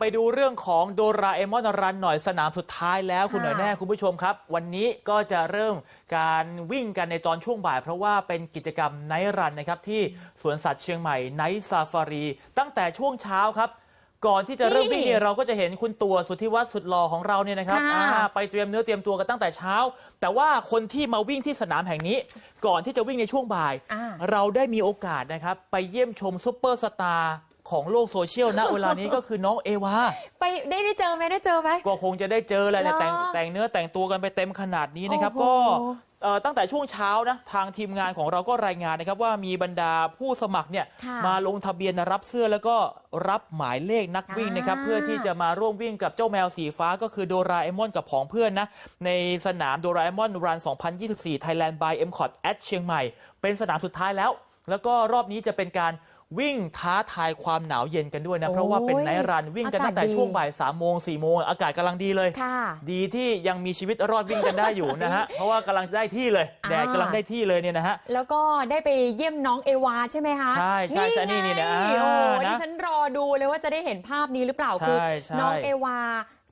ไปดูเรื่องของโดราเอมอนรันหน่อยสนามสุดท้ายแล้วค่ะคุณหน่อยแน่คุณผู้ชมครับ วันนี้ก็จะเริ่มการวิ่งกันในตอนช่วงบ่าย เพราะว่าเป็นกิจกรรมไนท์รันนะครับที่สวนสัตว์เชียงใหม่ไนท์ซาฟารี ตั้งแต่ช่วงเช้าครับ ก่อนที่จะเริ่มวิ่งเนี่ยเราก็จะเห็นคุณตัวสุทธิวัฒน์สุดหล่อของเราเนี่ยนะครับค่ะอ่าไปเตรียมเนื้อเตรียมตัวกันตั้งแต่เช้า แต่ว่าคนที่มาวิ่งที่สนามแห่งนี้ ก่อนที่จะวิ่งในช่วงบ่ายอ่าเราได้มีโอกาสนะครับไปเยี่ยมชมซุปเปอร์สตาร์ ของโลกโซเชียลณเวลานี้ก็คือน้องเอวา ไปได้ได้เจอไหมได้เจอไหม ก็คงจะได้เจอแหละเนี่ยเหรอแต่งแต่งเนื้อแต่งตัวกันไปเต็มขนาดนี้นะครับ โอ้ก็โห เอ่อตั้งแต่ช่วงเช้านะทางทีมงานของเราก็รายงานนะครับ ว่ามีบรรดาผู้สมัครเนี่ยค่ะมาลงทะเบียนรับเสื้อแล้วก็รับหมายเลขนักวิ่งนะครับ อ่า เพื่อที่จะมาร่วมวิ่งกับเจ้าแมวสีฟ้าก็คือโดราเอมอนกับผองเพื่อนนะ ในสนามโดราเอมอนรัน 2024 Thailand by m c o t at เชียงใหม่ เป็นสนามสุดท้ายแล้ว แล้วก็รอบนี้จะเป็นการ วิ่งท้าทายความหนาวเย็นกันด้วยนะ เพราะว่าเป็นโอ้ยไนท์รันวิ่งกันตั้งแต่อากาศดีช่วงบ่ายสามโมงสี่โมงอากาศกำลังดีเลยค่ะดีที่ยังมีชีวิตรอดวิ่งกันได้อยู่นะฮะ เพราะว่ากำลังได้ที่เลยอ่าแดดกำลังได้ที่เลยเนี่ยนะฮะ แล้วก็ได้ไปเยี่ยมน้องเอวาใช่ไหมคะใช่ใช่ใช่นี่นี่ไงเนี่ยอ่าโอ้นะดิฉันรอดูเลยว่าจะได้เห็นภาพนี้หรือเปล่าใช่คืใช่น้องเอวา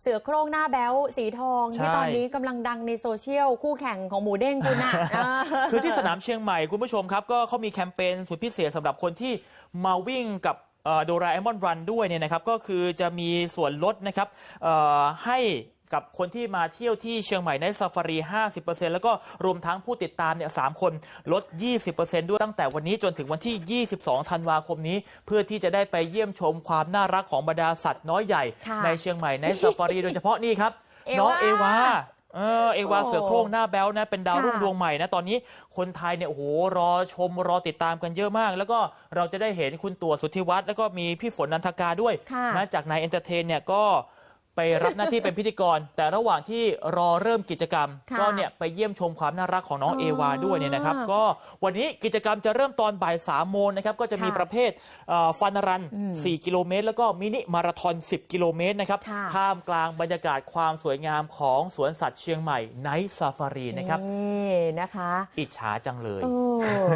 เสือโคร่งหน้าแบ๊วสีทองใช่ที่ตอนนี้กำลังดังในโซเชียล คู่แข่งของหมูเด้งคุณน่ะเออคือที่สนามเชียงใหม่คุณผู้ชมครับ ก็เขามีแคมเปญสุดพิเศษสำหรับคนที่มาวิ่งกับโดราเอมอนรันด้วยเนี่ยนะครับก็คือจะมีส่วนลดนะครับเอ่อให้ กับคนที่มาเที่ยวที่เชียงใหม่ในซาฟารี 50%แล้วก็รวมทั้งผู้ติดตามเนี่ยสามคนลด 20%ด้วยตั้งแต่วันนี้จนถึงวันที่ 22 ธันวาคมนี้ เพื่อที่จะได้ไปเยี่ยมชมความน่ารักของบรรดาสัตว์น้อยใหญ่ค่ะในเชียงใหม่ในซาฟารีโดยเฉพาะนี่ครับเอวาน้องเอวาเออเอวาโอ้เสือโคร่งหน้าแบ๊วนะเป็นดาวค่ะรุ่งดวงใหม่นะ ตอนนี้คนไทยเนี่ยโอ้โหรอชมรอติดตามกันเยอะมาก แล้วก็เราจะได้เห็นคุณตัวสุทธิวัฒน์แล้วก็มีพี่ฝนนันทกาด้วยค่ะนะจากนายเอนเตอร์เทนเนี่ยก็ ไปรับหน้าที่เป็นพิธีกร แต่ระหว่างที่รอเริ่มกิจกรรม ค่ะก็เนี่ยไปเยี่ยมชมความน่ารักของน้องอ๋อเอวาด้วยเนี่ยนะครับ ก็วันนี้กิจกรรมจะเริ่มตอนบ่ายสามโมงนะครับ ก็จะมีค่ะประเภทฟันรัน อืม4 กิโลเมตร แล้วก็มินิมาราธอน 10 กิโลเมตรนะครับ ค่ะ ท่ามกลางบรรยากาศความสวยงามของสวนสัตว์เชียงใหม่ไนท์ซาฟารีนะครับนี่นะคะ อิจฉาจังเลยเออ